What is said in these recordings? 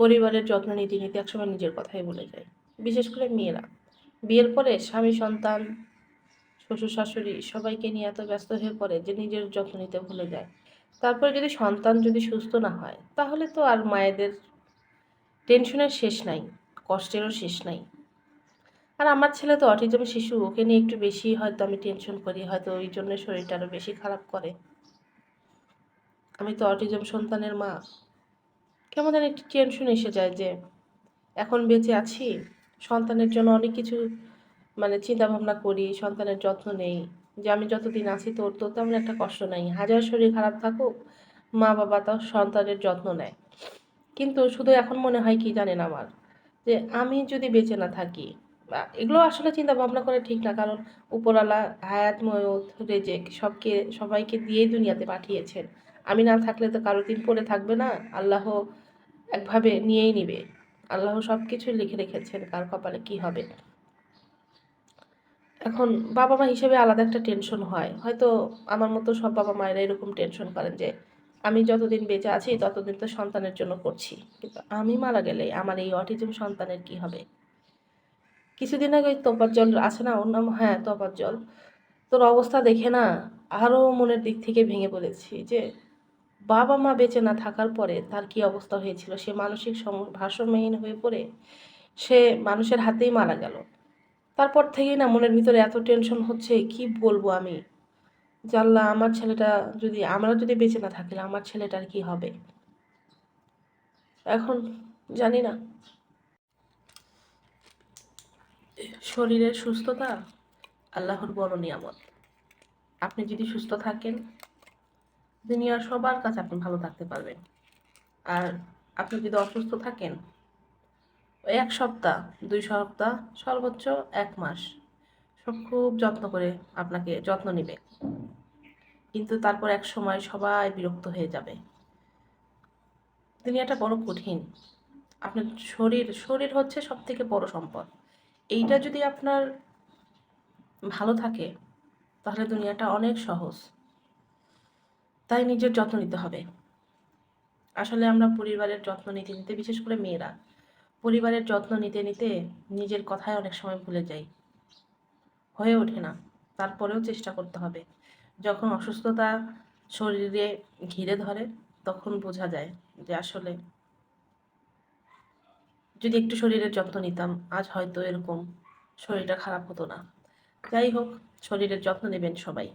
পরিবারের যত্ন নিতে নিতে একসময় নিজের কথাই বলে যায়। বিশেষ করে মেয়েরা। বিয়ের পরে স্বামী, সন্তান, শ্বশুর, শাশুড়ি সবাইকে নিয়ে এত ব্যস্ত হয়ে পড়ে যে নিজের যত্ন নিতে ভুলে যায়। তারপরে যদি সন্তান যদি সুস্থ না হয়, তাহলে তো আর মায়েদের টেনশনের শেষ নাই, কষ্টেরও শেষ নাই। আর আমার ছেলে তো অটিজম শিশু, ওকে নিয়ে একটু বেশি হয়তো আমি টেনশন করি, হয়তো ওই জন্য শরীরটা আরও বেশি খারাপ করে। আমি তো অটিজম সন্তানের মা। কেমন যেন একটু টেনশন এসে যায় যে, এখন বেঁচে আছি, সন্তানের জন্য অনেক কিছু মানে চিন্তা ভাবনা করি, সন্তানের যত্ন নেই, যে আমি যতদিন আছি তোর তো তেমন একটা কষ্ট নাই। হাজার শরীর খারাপ থাকুক, মা বাবা তাও সন্তানের যত্ন নেয়। কিন্তু শুধু এখন মনে হয় কি জানেন আমার? যে আমি যদি বেঁচে না থাকি, বা এগুলো আসলে চিন্তা ভাবনা করে ঠিক না, কারণ উপরওয়ালা হায়াত ময়ত রেজেক সবকে, সবাইকে দিয়েই দুনিয়াতে পাঠিয়েছেন। আমি না থাকলে তো কারও দিন পড়ে থাকবে না। আল্লাহ একভাবে নিয়েই নিবে। আল্লাহ সব কিছুই লিখে রেখেছেন, কার কপালে কি হবে? এখন বাবা মা হিসেবে আলাদা একটা টেনশন হয়। হয়তো আমার মতো সব বাবা মায়েরা এরকম টেনশন করেন যে, আমি যতদিন বেঁচে আছি, ততদিন তো সন্তানের জন্য করছি। কিন্তু আমি মারা গেলে আমার এই অটিজম সন্তানের কি হবে? কিছুদিন আগে ওই তোপার জল আছে না? ওর নাম হ্যাঁ জল তোর অবস্থা দেখে না আরও মনের দিক থেকে ভেঙে পড়েছি যে বাবা মা বেঁচে না থাকার পরে তার কি অবস্থা হয়েছিল? সে মানসিক সম- ভারসাম্যহীন হয়ে পড়ে, সে মানুষের হাতেই মারা গেল। তারপর থেকেই না মনের ভিতরে এত টেনশন হচ্ছে, কি বলব আমি? জানলা আমার ছেলেটা যদি, আমরা যদি বেঁচে না থাকলে আমার ছেলেটার কি হবে? এখন জানি না। শরীরের সুস্থতা আল্লাহর বড় নিয়ামত। আপনি যদি সুস্থ থাকেন দুনিয়ার সবার কাছে আপনি ভালো থাকতে পারবেন। আর আপনি যদি অসুস্থ থাকেন এক সপ্তাহ, দুই সপ্তাহ, সর্বোচ্চ এক মাস, সব খুব যত্ন করে আপনাকে যত্ন নেবে। কিন্তু তারপর এক সময় সবাই বিরক্ত হয়ে যাবে। দুনিয়াটা বড় কঠিন। আপনার শরীর শরীর হচ্ছে সব থেকে বড় সম্পদ। এইটা যদি আপনার ভালো থাকে, তাহলে দুনিয়াটা অনেক সহজ। তাই নিজের যত্ন নিতে হবে। আসলে আমরা পরিবারের যত্ন নিতে নিতে, বিশেষ করে মেয়েরা, পরিবারের যত্ন নিতে নিতে নিজের কথায় অনেক সময় ভুলে যাই। হয়ে ওঠে না। তারপরেও চেষ্টা করতে হবে। যখন অসুস্থতা শরীরে ঘিরে ধরে, তখন বোঝা যায় যে আসলে যদি একটু শরীরের যত্ন নিতাম, আজ হয়তো এরকম শরীরটা খারাপ হতো না। যাই হোক, শরীরের যত্ন নেবেন সবাই।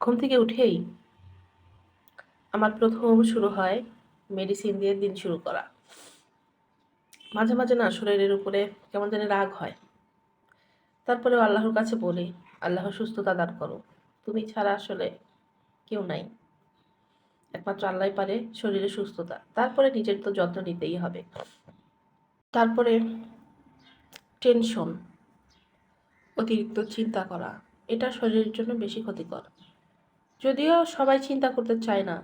ঘুম থেকে উঠেই আমার প্রথম শুরু হয় মেডিসিন দিয়ে দিন শুরু করা। মাঝে মাঝে না শরীরের উপরে কেমন যেন রাগ হয়। তারপরেও আল্লাহর কাছে বলি, আল্লাহ সুস্থতা দান করো। তুমি ছাড়া আসলে কেউ নাই। একমাত্র আল্লাহ পারে শরীরে সুস্থতা। তারপরে নিজের তো যত্ন নিতেই হবে। তারপরে টেনশন অতিরিক্ত চিন্তা করা। এটা শরীরের জন্য বেশি ক্ষতিকর। যদিও সবাই চিন্তা করতে চায় না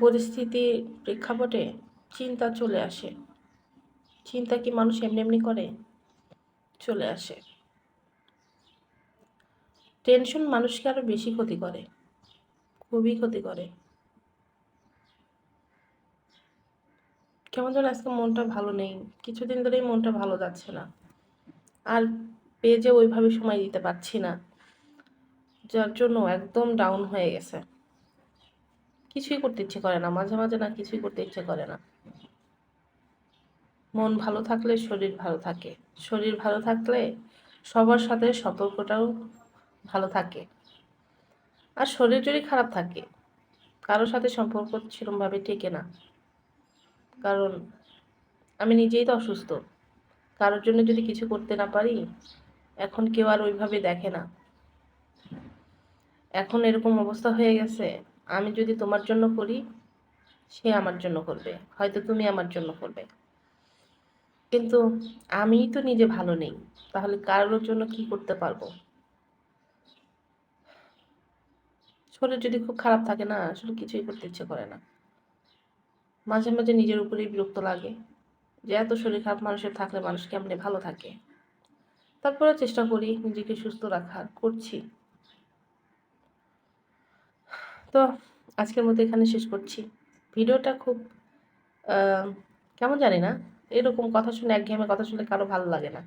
পরিস্থিতির প্রেক্ষাপটে চিন্তা চলে আসে। চিন্তা কি মানুষ এমনি এমনি করে? চলে আসে। টেনশন মানুষকে আরও বেশি ক্ষতি করে, খুবই ক্ষতি করে। কেমন যেন আজকে মনটা ভালো নেই, কিছুদিন ধরেই মনটা ভালো যাচ্ছে না। আর পেজে ওইভাবে সময় দিতে পারছি না। যার জন্য একদম ডাউন হয়ে গেছে। কিছুই করতে ইচ্ছে করে না, মাঝে মাঝে না কিছুই করতে ইচ্ছে করে না। মন ভালো থাকলে শরীর ভালো থাকে। শরীর ভালো থাকলে সবার সাথে সম্পর্কটাও ভালো থাকে। আর শরীর যদি খারাপ থাকে, কারোর সাথে সম্পর্ক সেরকমভাবে টেকে না। কারণ আমি নিজেই তো অসুস্থ। কারোর জন্য যদি কিছু করতে না পারি, এখন কেউ আর ওইভাবে দেখে না। এখন এরকম অবস্থা হয়ে গেছে, আমি যদি তোমার জন্য করি, সে আমার জন্য করবে, হয়তো তুমি আমার জন্য করবে। কিন্তু আমি তো নিজে ভালো নেই, তাহলে কারোর জন্য কি করতে পারব? শরীর যদি খুব খারাপ থাকে না, আসলে কিছুই করতে ইচ্ছে করে না। মাঝে মাঝে নিজের উপরেই বিরক্ত লাগে, যে এত শরীর খারাপ মানুষের থাকলে মানুষ কেমনে ভালো থাকে? তারপরে চেষ্টা করি নিজেকে সুস্থ রাখার, করছি। তো আজকের মতো এখানে শেষ করছি। ভিডিওটা খুব কেমন জানি না, এরকম কথা শুনে একঘেয়েমে কথা শুনে কারও ভালো লাগে না।